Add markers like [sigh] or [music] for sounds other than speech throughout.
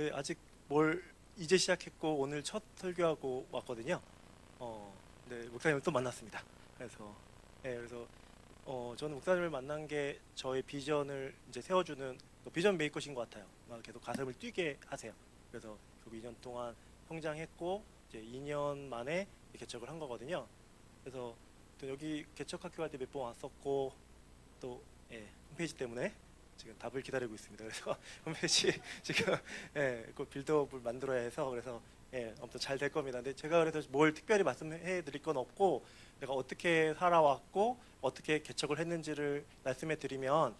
원래 아직 뭘 이제 시작했고 오늘 첫 설교하고 왔거든요. 어, 네 목사님을 또 만났습니다. 그래서 네, 그래서 어, 저는 목사님을 만난 게 저의 비전을 이제 세워주는 그 비전 메이커신 것 같아요. 막 계속 가슴을 뛰게 하세요. 그래서 그 2년 동안 성장했고 이제 2년 만에 개척을 한 거거든요. 그래서 또 여기 개척 학교 할 때 몇 번 왔었고 또 예, 홈페이지 때문에 지금 답을 기다리고 있습니다. 그래서 [laughs] 홈페이지 지금 예, 그 빌드업을 만들어야 해서 그래서 예, 아무튼 잘 될 겁니다. 근데 제가 그래서 뭘 특별히 말씀해 드릴 건 없고 내가 어떻게 살아왔고 어떻게 개척을 했는지를 말씀해 드리면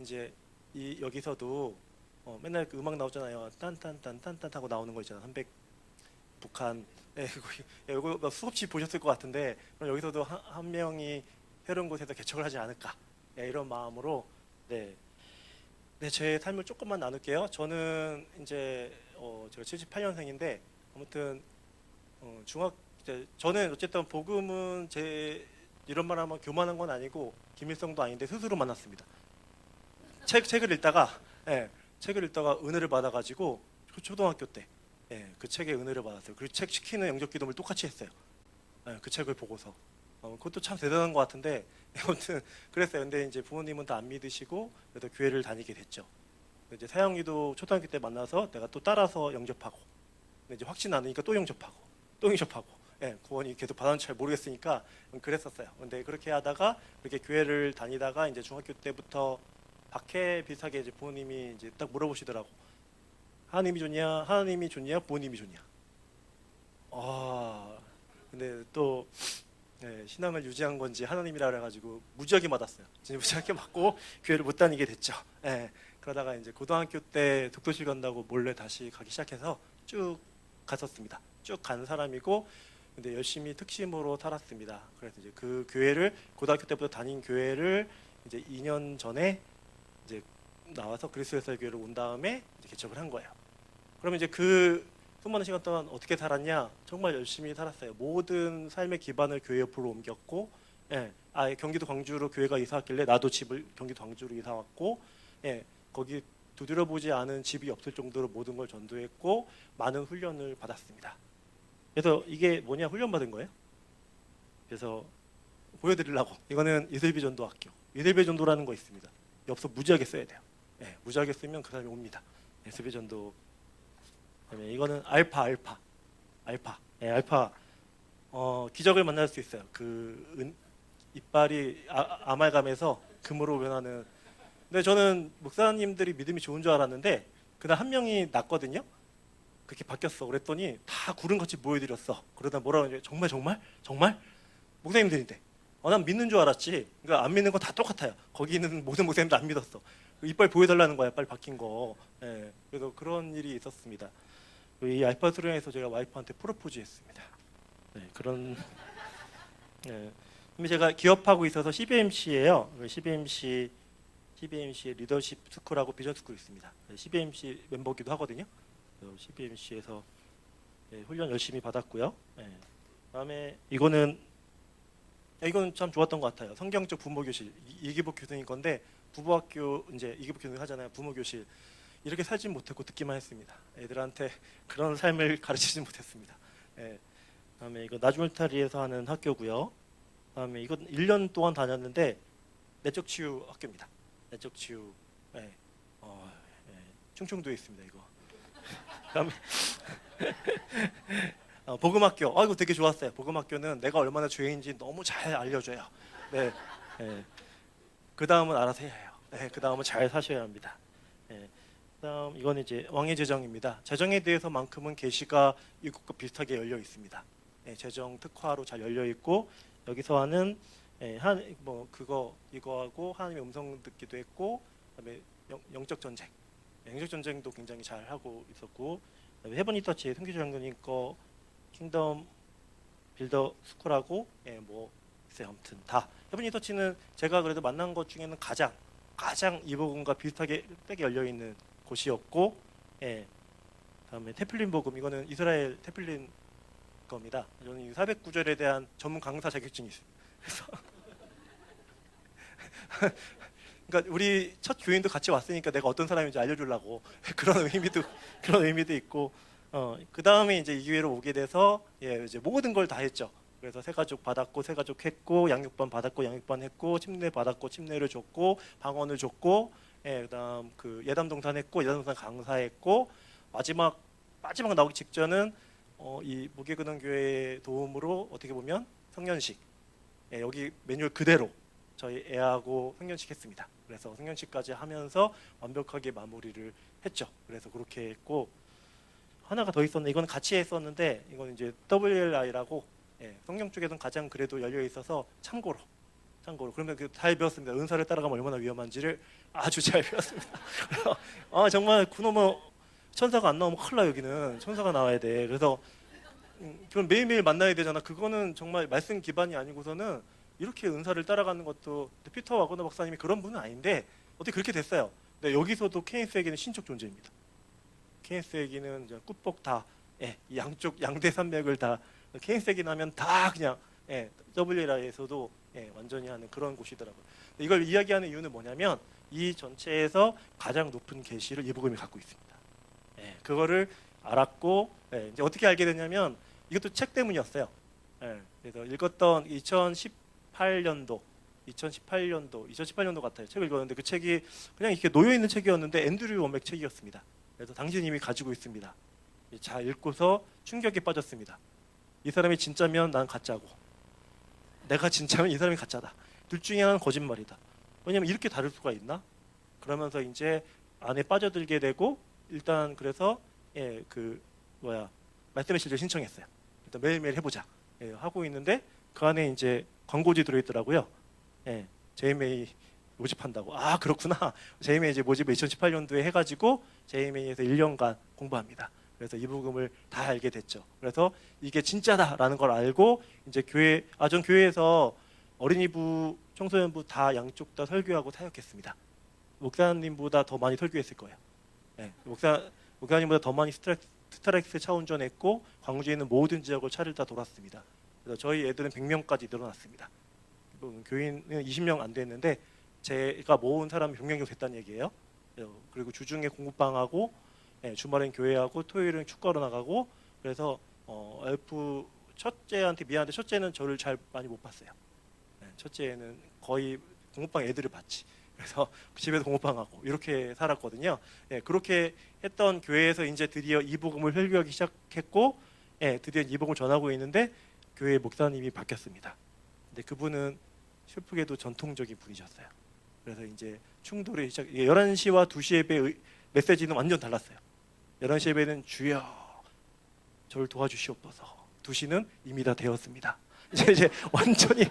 이제 이 여기서도 어, 맨날 그 음악 나오잖아요. 딴딴딴딴딴 하고 나오는 거 있잖아요. 300 북한 예, 이거 예, 이거 뭐 수없이 보셨을 것 같은데 그럼 여기서도 한, 한 명이 새로운 곳에서 개척을 하지 않을까 예, 이런 마음으로 네. 네, 제 삶을 조금만 나눌게요. 저는 이제 어, 제가 78년생인데 아무튼 어, 중학 이제 저는 어쨌든 복음은 제 이런 말하면 교만한 건 아니고 김일성도 아닌데 스스로 만났습니다. 책 책을 읽다가 예, 책을 읽다가 은혜를 받아가지고 초- 초등학교 때 예, 그 책에 은혜를 받았어요. 그리고 책 시키는 영적 기도를 똑같이 했어요. 예, 그 책을 보고서 어, 그것도 참 대단한 것 같은데 [laughs] 아무튼 그랬어요. 근데 이제 부모님은 다 안 믿으시고 그래도 교회를 다니게 됐죠. 이제 사영이도 초등학교 때 만나서 내가 또 따라서 영접하고 이제 확신 안 나니까 또 영접하고 또 영접하고 예, 구원이 계속 받았는지 잘 모르겠으니까 그랬었어요. 근데 그렇게 하다가 그렇게 교회를 다니다가 이제 중학교 때부터 박해 비슷하게 이제 부모님이 이제 딱 물어보시더라고. 하나님이 좋냐? 하나님이 좋냐? 부모님이 좋냐? 아, 근데 또 네, 신앙을 유지한 건지 하나님이라 그래가지고 무지하게 맞았어요. 진짜 무지하게 맞고 교회를 못 다니게 됐죠. 예, 그러다가 이제 고등학교 때 독도실 간다고 몰래 다시 가기 시작해서 쭉 갔었습니다. 쭉 간 사람이고, 근데 열심히 특심으로 살았습니다. 그래서 이제 그 교회를 고등학교 때부터 다닌 교회를 이제 2년 전에 이제 나와서 그리스도의 교회를 온 다음에 개척을 한 거예요. 그러면 이제 그 수많은 시간 동안 어떻게 살았냐? 정말 열심히 살았어요. 모든 삶의 기반을 교회 옆으로 옮겼고, 예, 아 경기도 광주로 교회가 이사 왔길래 나도 집을 경기도 광주로 이사 왔고, 예, 거기 두드려보지 않은 집이 없을 정도로 모든 걸 전도했고 많은 훈련을 받았습니다. 그래서 이게 뭐냐 훈련 받은 거예요. 그래서 보여드리려고 이거는 이슬비 전도학교 이슬비 전도라는 거 있습니다. 엽서 무지하게 써야 돼요. 예, 무지하게 쓰면 그 사람이 옵니다. 이슬비 전도 그다음에 이거는 알파 알파 알파 예, 알파 어, 기적을 만날 수 있어요. 그 은, 이빨이 아, 아말감에서 금으로 변하는. 근데 저는 목사님들이 믿음이 좋은 줄 알았는데 그날 한 명이 났거든요. 그렇게 바뀌었어. 그랬더니 다 구름 같이 보여드렸어. 그러다 뭐라 그러냐? 정말 정말 정말 목사님들인데. 어, 난 믿는 줄 알았지. 그러니까 안 믿는 건 다 똑같아요. 거기 있는 모든 목사님들 안 믿었어. 그 이빨 보여달라는 거야. 빨리 바뀐 거. 예, 그래서 그런 일이 있었습니다. 이 알파 수련에서 제가 와이프한테 프로포즈했습니다. 네, 그런. 네. 제가 기업하고 있어서 CBMC예요. CBMC CBMC의 리더십 스쿨하고 비전 스쿨 있습니다. 네, CBMC 멤버기도 하거든요. CBMC에서 네, 훈련 열심히 받았고요. 네. 그다음에 이거는 야, 이거는 참 좋았던 것 같아요. 성경적 부모 교실 이- 이기복 교수님 건데 부부학교 이제 이기복 교수님 하잖아요. 부모 교실 이렇게 살진 못했고 듣기만 했습니다. 애들한테 그런 삶을 [laughs] 가르치지 못했습니다. 예. 그다음에 이거 나주물타리에서 하는 학교고요. 그다음에 이건 1년 동안 다녔는데 내적 치유 학교입니다. 내적 치유. 예. 어, 예. 충청도에 있습니다. 이거. [laughs] 그다음에 [laughs] 어, 복음학교. 아 이거 되게 좋았어요. 복음학교는 내가 얼마나 죄인지 너무 잘 알려줘요. 네. 예. 그 다음은 알아서 해요. 네, 그 다음은 잘 사셔야 합니다. 예. 그다음 이건 이제 왕의 재정입니다. 재정에 대해서만큼은 계시가 이것과 비슷하게 열려 있습니다. 예, 재정 특화로 잘 열려 있고 여기서 하는 예, 한뭐 그거 이거하고 하나님의 음성 듣기도 했고 그다음에 영, 영적 전쟁, 예, 영적 전쟁도 굉장히 잘 하고 있었고 그다음에 헤븐이 터치 승규 장로님 거 킹덤 빌더 스쿨하고 예, 뭐 있어요. 아무튼 다 헤븐이 터치는 제가 그래도 만난 것 중에는 가장 가장 이복음과 비슷하게 빽 열려 있는 곳이었고, 예. 다음에 테플린 복음 이거는 이스라엘 테플린 겁니다. 저는 이 400구절에 대한 전문 강사 자격증이 있습니다. 그래서 [laughs] 그러니까 우리 첫 교인도 같이 왔으니까 내가 어떤 사람인지 알려주려고 [laughs] 그런 의미도 그런 의미도 있고 어, 그 다음에 이제 이 기회로 오게 돼서 예, 이제 모든 걸 다 했죠. 그래서 새 가족 받았고 새 가족 했고 양육반 받았고 양육반 했고 침례 받았고 침례를 줬고 방언을 줬고 예, 그다음 그 예담 동산 했고 예담 동산 강사했고 마지막 마지막 나오기 직전은 어, 이 무게근원 교회의 도움으로 어떻게 보면 성년식 예, 여기 매뉴얼 그대로 저희 애하고 성년식 했습니다. 그래서 성년식까지 하면서 완벽하게 마무리를 했죠. 그래서 그렇게 했고 하나가 더 있었는데 이건 같이 했었는데 이건 이제 WLI라고 예, 성경 쪽에서는 가장 그래도 열려 있어서 참고로 참고로 그러면 그잘 배웠습니다. 은사를 따라가면 얼마나 위험한지를 아주 잘 [laughs] 배웠습니다. 아 정말 그놈의 천사가 안 나오면 큰일 나 여기는 천사가 나와야 돼. 그래서 음, 그럼 매일매일 만나야 되잖아. 그거는 정말 말씀 기반이 아니고서는 이렇게 은사를 따라가는 것도 피터 와거너 박사님이 그런 분은 아닌데 어떻게 그렇게 됐어요. 근데 여기서도 케인스에게는 신적 존재입니다. 케인스에게는 이제 꾹뻑 다 예, 이 양쪽 양대 산맥을 다 케인스에게 하면 다 그냥 예, WLA에서도 예, 완전히 하는 그런 곳이더라고요. 이걸 이야기하는 이유는 뭐냐면 이 전체에서 가장 높은 계시를 이복음이 갖고 있습니다. 예, 그거를 알았고 예, 이제 어떻게 알게 됐냐면 이것도 책 때문이었어요. 예, 그래서 읽었던 2018년도 2018년도 2018년도 같아요. 책을 읽었는데 그 책이 그냥 이렇게 놓여 있는 책이었는데 앤드류 워맥 책이었습니다. 그래서 당신 이미 가지고 있습니다. 잘 읽고서 충격에 빠졌습니다. 이 사람이 진짜면 난 가짜고 내가 진짜면 이 사람이 가짜다. 둘 중에 하나는 거짓말이다. 왜냐면 이렇게 다를 수가 있나? 그러면서 이제 안에 빠져들게 되고 일단 그래서 예 그 뭐야 말씀의 실을 신청했어요. 일단 매일매일 해보자 예, 하고 있는데 그 안에 이제 광고지 들어있더라고요. 예, JMA 모집한다고. 아 그렇구나. JMA 이제 모집을 2018년도에 해가지고 JMA에서 1년간 공부합니다. 그래서 이 부금을 다 알게 됐죠. 그래서 이게 진짜다라는 걸 알고 이제 교회 아전 교회에서 어린이부, 청소년부 다 양쪽 다 설교하고 사역했습니다. 목사님보다 더 많이 설교했을 거예요. 예, 목사 목사님보다 더 많이 스트렉, 스트렉스 차 운전했고 광주에 있는 모든 지역을 차를 다 돌았습니다. 그래서 저희 애들은 100명까지 늘어났습니다. 뭐 교인은 20명 안 됐는데 제가 모은 사람이 100명 정도 됐다는 얘기예요. 어, 그리고 주중에 공부방하고 예, 주말엔 교회하고 토요일은 축구하러 나가고 그래서 어, 엘프 첫째한테 미안한데 첫째는 저를 잘 많이 못 봤어요. 예, 첫째는 거의 공부방 애들을 봤지. 그래서 집에서 공부방하고 이렇게 살았거든요. 예, 그렇게 했던 교회에서 이제 드디어 이 복음을 설교하기 시작했고, 예, 드디어 이 복음을 전하고 있는데 교회 목사님이 바뀌었습니다. 근데 그분은 슬프게도 전통적인 분이셨어요. 그래서 이제 충돌이 시작. 11시와 2시 예배 메시지는 완전 달랐어요. 11시 예배는 주여 저를 도와주시옵소서. 2시는 이미 다 되었습니다. 이제 이제 완전히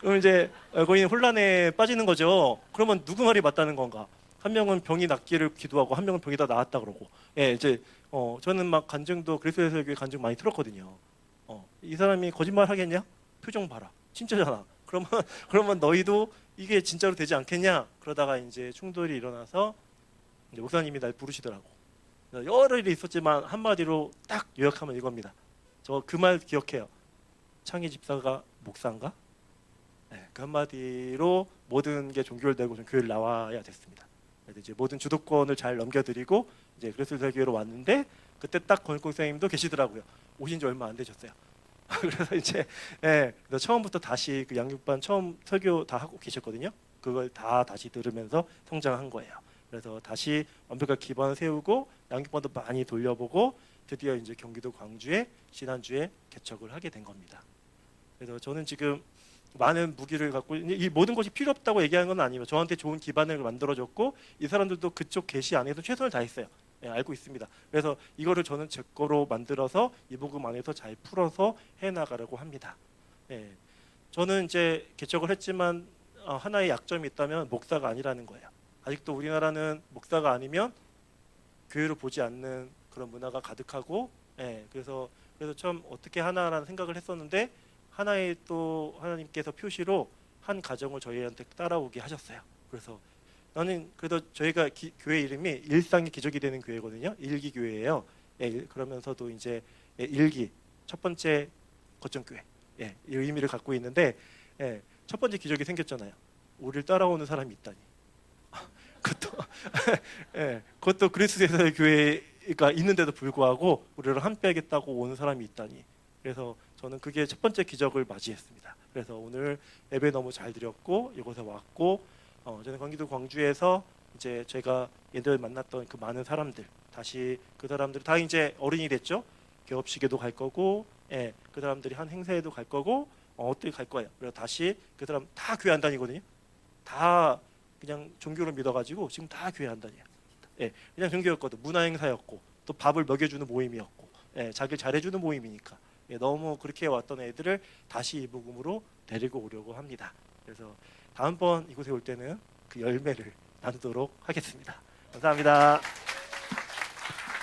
그럼 이제 거의 혼란에 빠지는 거죠. 그러면 누구 말이 맞다는 건가? 한 명은 병이 낫기를 기도하고 한 명은 병이 다 나았다 그러고. 예, 이제 어 저는 막 간증도 그리스도에서 교회 간증 많이 들었거든요. 어, 이 사람이 거짓말 하겠냐? 표정 봐라. 진짜잖아. 그러면 [laughs] 그러면 너희도 이게 진짜로 되지 않겠냐? 그러다가 이제 충돌이 일어나서 이제 목사님이 날 부르시더라고. 여러 일이 있었지만 한마디로 딱 요약하면 이겁니다. 저 그 말 기억해요. 창희 집사가 목사인가? 네, 그 한마디로 모든 게 종결되고 좀 교회를 나와야 됐습니다. 이제 모든 주도권을 잘 넘겨드리고 이제 그리스도 교회로 왔는데 그때 딱 권일공 선생님도 계시더라고요. 오신 지 얼마 안 되셨어요. [laughs] 그래서 이제 예, 그래서 처음부터 다시 그 양육반 처음 설교 다 하고 계셨거든요. 그걸 다 다시 들으면서 성장한 거예요. 그래서 다시 완벽한 기반 세우고 양육반도 많이 돌려보고 드디어 이제 경기도 광주에 지난주에 개척을 하게 된 겁니다. 그래서 저는 지금 많은 무기를 갖고 이 모든 것이 필요 없다고 얘기하는 건 아니에요. 저한테 좋은 기반을 만들어줬고 이 사람들도 그쪽 계시 안에서 최선을 다했어요. 예, 알고 있습니다. 그래서 이거를 저는 제 거로 만들어서 이 복음 안에서 잘 풀어서 해 나가려고 합니다. 예, 저는 이제 개척을 했지만 어, 하나의 약점이 있다면 목사가 아니라는 거예요. 아직도 우리나라는 목사가 아니면 교회를 보지 않는 그런 문화가 가득하고, 예, 그래서 그래서 참 어떻게 하나라는 생각을 했었는데 하나의 또 하나님께서 표시로 한 가정을 저희한테 따라오게 하셨어요. 그래서 나는 그래도 저희가 기- 교회 이름이 일상의 기적이 되는 교회거든요. 일기 교회예요. 예, 일- 그러면서도 이제 예, 일기 첫 번째 거점 교회 예, 이 의미를 갖고 있는데 예, 첫 번째 기적이 생겼잖아요. 우리를 따라오는 사람이 있다니. 그것도 [laughs] 예, 그것도 그리스 대사의 교회가 있는데도 불구하고 우리를 함께 하겠다고 온 사람이 있다니. 그래서 저는 그게 첫 번째 기적을 맞이했습니다. 그래서 오늘 예배 너무 잘 드렸고 이곳에 왔고 어, 저는 경기도 광주에서 이제 제가 예전에 만났던 그 많은 사람들 다시 그 사람들이 다 이제 어른이 됐죠. 개업식에도 갈 거고, 예, 그 사람들이 한 행사에도 갈 거고, 어, 어떻게 갈 거예요. 그래서 다시 그 사람 다 교회 안 다니거든요. 다 그냥 종교를 믿어가지고 지금 다 교회 안 다녀요. 예, 그냥 종교였거든. 문화 행사였고 또 밥을 먹여주는 모임이었고, 예, 자기를 잘해주는 모임이니까 예, 너무 그렇게 왔던 애들을 다시 이 복음으로 데리고 오려고 합니다. 그래서 다음번 이곳에 올 때는 그 열매를 나누도록 하겠습니다. 감사합니다.